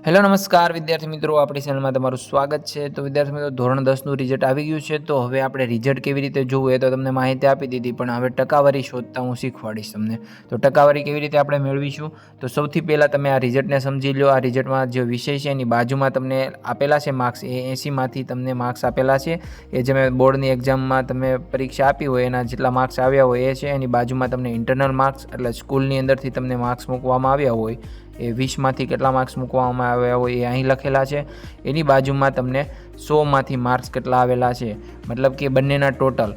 Hello, નમસ્કાર વિદ્યાર્થી મિત્રો, આપણી ચેનલમાં તમારું સ્વાગત છે. તો વિદ્યાર્થી મિત્રો, ધોરણ દસનું રિઝલ્ટ આવી ગયું છે. તો હવે આપણે રિઝલ્ટ કેવી રીતે જોવું એ તો તમને માહિતી આપી દીધી, પણ હવે ટકાવારી શોધતા હું શીખવાડીશ તમને. તો ટકાવારી કેવી રીતે આપણે મેળવીશું? તો સૌથી પહેલાં તમે આ રિઝલ્ટને સમજી લો આ રિઝલ્ટમાં જે વિષય છે, એની બાજુમાં તમને આપેલા છે માર્ક્સ એ એંસીમાંથી તમને માર્ક્સ આપેલા છે. એ જે મેં બોર્ડની એક્ઝામમાં તમે પરીક્ષા આપી હોય, એના જેટલા માર્ક્સ આવ્યા હોય, એ છે. એની બાજુમાં તમને ઇન્ટરનલ માર્ક્સ એટલે સ્કૂલની અંદરથી તમને માર્ક્સ મૂકવામાં આવ્યા હોય. એ વીસમાંથી કેટલા માર્ક્સ મૂકવામાં આવ્યા હોય એ અહીં લખેલા છે. એની બાજુમાં તમને સોમાંથી માર્ક્સ કેટલા આવેલા છે. મતલબ કે બંનેના ટોટલ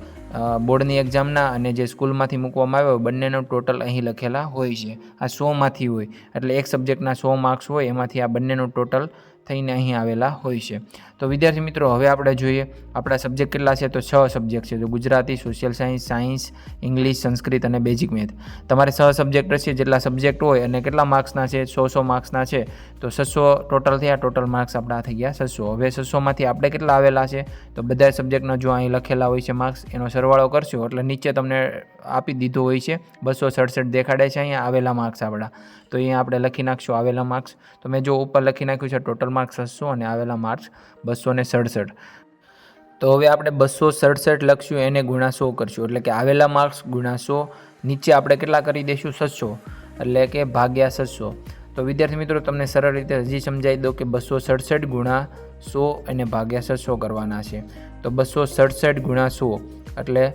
બોર્ડની એક્ઝામના અને જે સ્કૂલમાંથી મૂકવામાં આવ્યો બંનેનો ટોટલ અહીં લખેલા હોય છે. આ સોમાંથી હોય, એટલે એક સબ્જેક્ટના સો માર્ક્સ હોય એમાંથી આ બંનેનો ટોટલ થઈને અહીં આવેલા હોય છે. તો વિદ્યાર્થી મિત્રો, હવે આપણે જોઈએ આપણા સબ્જેક્ટ કેટલા છે? તો છ સબ્જેક્ટ છે. તો Gujarati social science science English Sanskrit અને બેઝિક મેથ તમારે છ સબ્જેક્ટ છે, જેટલા સબ્જેક્ટ હોય અને કેટલા માર્ક્સના છે? સો સો માર્ક્સના છે. તો છસો ટોટલ થયા ટોટલ માર્ક્સ આપણા થઈ ગયા છસો. હવે છસોમાંથી આપણે કેટલા આવેલા છે? તો બધા સબ્જેક્ટના જો અહીં લખેલા હોય છે માર્ક્સ એનો સરવાળો કરશો. એટલે નીચે તમને આપી દીધો હોય છે. બસો સડસઠ દેખાડે છે અહીંયા આવેલા માર્ક્સ આપણા. તો અહીંયા આપણે લખી નાખશું આવેલા માર્ક્સ તો મેં જો ઉપર લખી નાખ્યું છે ટોટલ માર્ક્સ છસો અને આવેલા માર્ક્સ બસો ને સડસઠ. તો હવે આપણે બસો સડસઠ લખશું એને ગુણા સો કરશું. એટલે કે આવેલા માર્ક્સ ગુણા સો નીચે આપણે કેટલા કરી દઈશું? છસો. એટલે કે ભાગ્યા છસો. તો વિદ્યાર્થી મિત્રો, તમને સરળ રીતે હજી સમજાવી દો કે બસો સડસઠ ગુણા સો અને ભાગ્યા છસો કરવાના છે. તો બસો સડસઠ ગુણા સો એટલે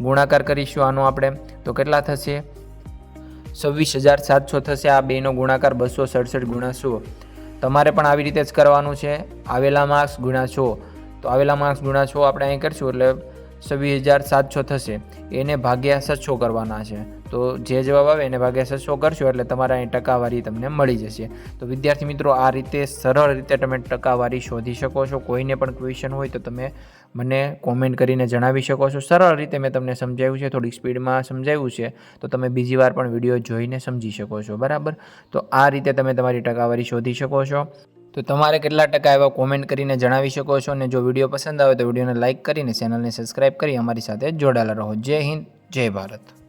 ગુણાકાર કરીશું આનો આપણે. તો કેટલા થશે? છવ્વીસ હજાર સાતસો થશે. આ બેનો ગુણાકાર બસો સડસઠ ગુણા સો તમારે પણ આવી રીતે જ કરવાનું છે. આવેલા માર્ક્સ ગુણા છો તો આવેલા માર્ક્સ ગુણા છો આપણે અહીં કરશું એટલે છવ્વીસ હજાર સાતસો થશે. એને ભાગ્યા સચ્છો કરવાના છે. તો જે જવાબ આવે એને ભાગ્યા સચ્છો કરશો એટલે તમારે અહીં ટકાવારી તમને મળી જશે. તો વિદ્યાર્થી મિત્રો, આ રીતે સરળ રીતે તમે ટકાવારી શોધી શકો છો. કોઈને પણ ક્વેશ્ચન હોય તો તમે મને કોમેન્ટ કરીને જણાવી શકો છો. સરળ રીતે મેં તમને સમજાવ્યું છે. થોડીક સ્પીડમાં સમજાવ્યું છે. તો તમે બીજી વાર પણ વીડિયો જોઈને સમજી શકો છો. બરાબર? તો આ રીતે તમે તમારી ટકાવારી શોધી શકો છો. તો તમારે કેટલા ટકા એવા કોમેન્ટ કરીને જણાવી શકો છો અને જો વીડિયો પસંદ આવે તો વિડીયોને લાઇક કરીને ચેનલને સબસ્ક્રાઇબ કરી અમારી સાથે જોડાયેલા રહો. જય હિન્દ, જય ભારત.